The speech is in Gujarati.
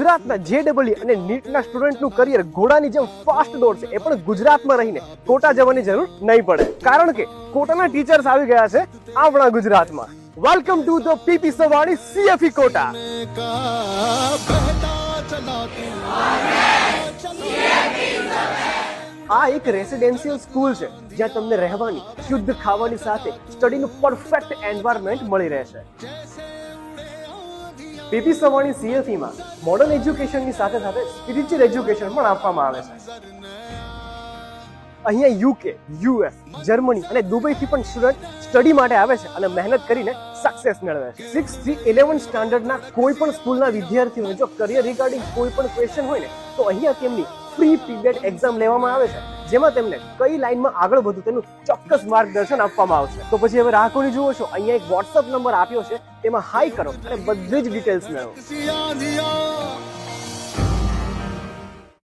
ગુજરાતના જે ડબલઈ અને નીટના સ્ટુડન્ટનું કરિયર ઘોડાની જેમ ફાસ્ટ દોડશે. એ પણ ગુજરાતમાં રહીને. કોટા જવાની જરૂર નહીં પડે. કારણ કે કોટાના ટીચર્સ આવી ગયા છે આપણા ગુજરાતમાં. Welcome to the PP Savani CFE Kota. આ એક રેસિડેન્શિયલ સ્કૂલ છે, જ્યાં તમને રહેવાની, શુદ્ધ ખાવાની સાથે સ્ટડીનું પરફેક્ટ એન્વાયરમેન્ટ મળી રહેશે. પીપી સવાણી CFE માં મોડર્ન એજ્યુકેશનની સાથે સાથે સ્પિરિચ્યુઅલ એજ્યુકેશન પણ આપવામાં આવે છે. અહીંયા યુકે યુએસ જર્મની અને દુબઈથી પણ સ્ટુડન્ટ સ્ટડી માટે આવે છે અને મહેનત કરીને સક્સેસ મેળવે છે. સિક્સથી ઇલેવન સ્ટાન્ડર્ડના કોઈ પણ સ્કૂલના વિદ્યાર્થીઓને જો કરિયર રિગાર્ડિંગ કોઈ પણ ક્વેશ્ચન હોય ને, તો અહીંયા તેમની પ્રી પીરિયડ એક્ઝામ લેવામાં આવે છે. જેમાં તેમને કઈ લાઈનમાં આગળ વધવું તેનું ચોક્કસ માર્ગદર્શન આપવામાં આવશે. તો પછી હવે રાહકોની જુઓ છો, અહીંયા એક વોટ્સઅપ નંબર આપ્યો છે, તેમાં હાઈ કરો અને બધી જ ડિટેલ્સ મેળવો.